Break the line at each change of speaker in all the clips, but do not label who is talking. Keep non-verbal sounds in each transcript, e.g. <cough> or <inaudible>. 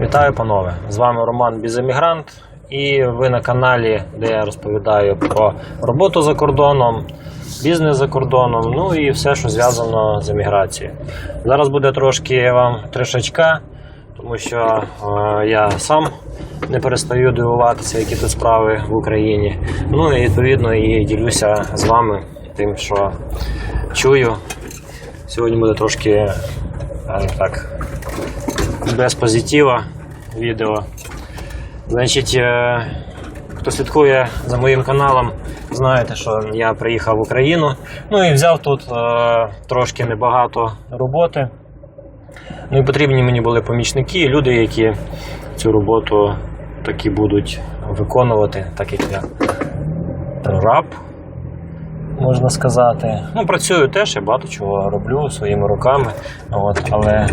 Вітаю, панове! З вами Роман Біземігрант, і ви на каналі, де я розповідаю про роботу за кордоном, бізнес за кордоном, ну і все, що зв'язано з еміграцією. Зараз буде трошки вам трішечка, тому що е, я сам не перестаю дивуватися, які тут справи в Україні. Ну і відповідно і ділюся з вами тим, що чую. Сьогодні буде трошки так без позитива відео. Значить, е, хто слідкує за моїм каналом, знаєте, що я приїхав в Україну. Ну і взяв тут е, трошки небагато роботи. Ну і потрібні мені були помічники, люди, які цю роботу таки будуть виконувати, так як я прораб, можна сказати. Ну, працюю теж, я багато чого роблю своїми руками, от, але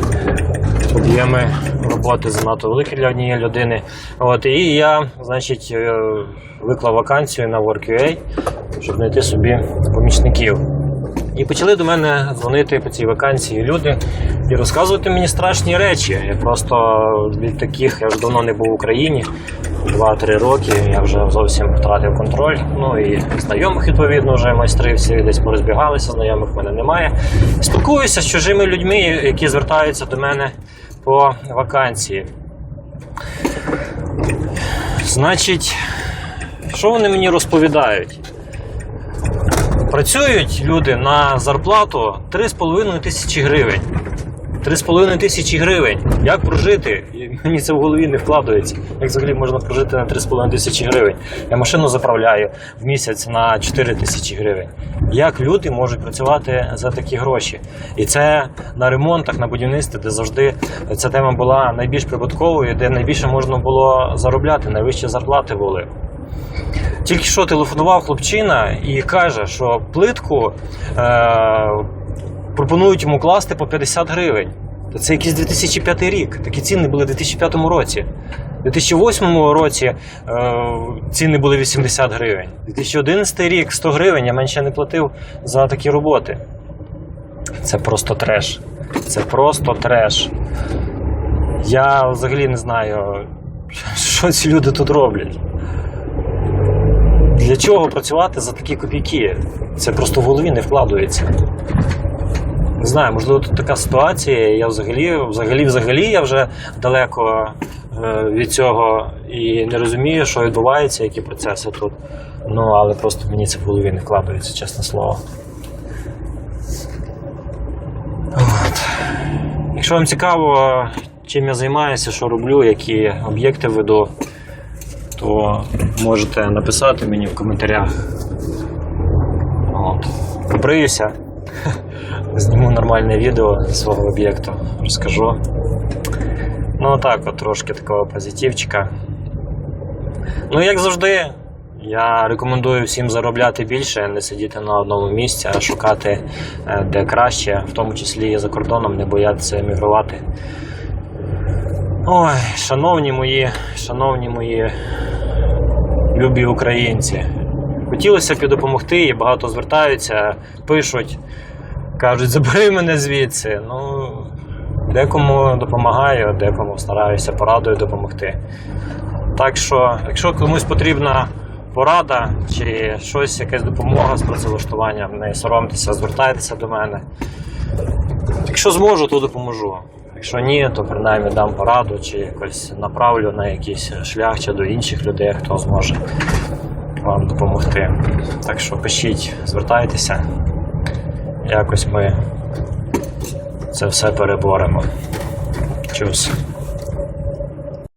об'єми роботи занадто великі для однієї людини. От, і я, значить, е, виклав вакансію на Work.ua, щоб знайти собі помічників. І почали до мене дзвонити по цій вакансії люди і розказувати мені страшні речі. Я просто від таких я вже давно не був в Україні. 2-3 роки я вже зовсім втратив контроль. Ну і знайомих, відповідно, вже майстри всі десь порозбігалися, знайомих в мене немає. Спілкуюся з чужими людьми, які звертаються до мене по вакансії. Значить, що вони мені розповідають? Працюють люди на зарплату 3,5 тисячі гривень. 3,5 тисячі гривень. Як прожити? І Мені це в голові не вкладається. Як взагалі можна прожити на 3,5 тисячі гривень? Я машину заправляю в місяць на 4 тисячі гривень. Як люди можуть працювати за такі гроші? І це на ремонтах, на будівництві, де завжди ця тема була найбільш прибутковою, де найбільше можна було заробляти, найвищі зарплати були. Тільки що телефонував хлопчина і каже, що плитку е, пропонують йому класти по 50 гривень. Це якийсь 2005 рік. Такі ціни були у 2005 році. У 2008 році е, ціни були 80 гривень. 2011 рік 100 гривень я менше не платив за такі роботи. Це просто треш. Це просто треш. Я взагалі не знаю, <laughs> що ці люди тут роблять. Для чого працювати за такі копійки? Це просто в голові не вкладається. Не знаю, можливо, тут така ситуація. Я взагалі, взагалі, взагалі я вже далеко е, від цього і не розумію, що відбувається, які процеси тут. Ну, але просто мені це в голові не вкладається, чесне слово. От. Якщо вам цікаво, чим я займаюся, що роблю, які об'єкти веду, то можете написати мені в коментарях. От. Побриюся, <laughs> зніму нормальне відео зі свого об'єкту, розкажу. Ну так, от трошки такого позитивчика. Ну, як завжди, я рекомендую всім заробляти більше, не сидіти на одному місці, а шукати е, де краще, в тому числі і за кордоном, не боятися емігрувати. Ой, шановні мої, шановні мої любі українці. Хотілося б допомогти, і багато звертаються, пишуть, кажуть, забери мене звідси. Ну, декому допомагаю, декому стараюся порадою допомогти. Так що, якщо комусь потрібна порада чи щось, якась допомога з працевлаштуванням, не соромтеся, звертайтеся до мене. Якщо зможу, то допоможу. Якщо ні, то принаймні дам пораду чи якось направлю на якийсь шлях чи до інших людей, хто зможе вам допомогти. Так що пишіть, звертайтеся. Якось ми це все переборемо. Чус.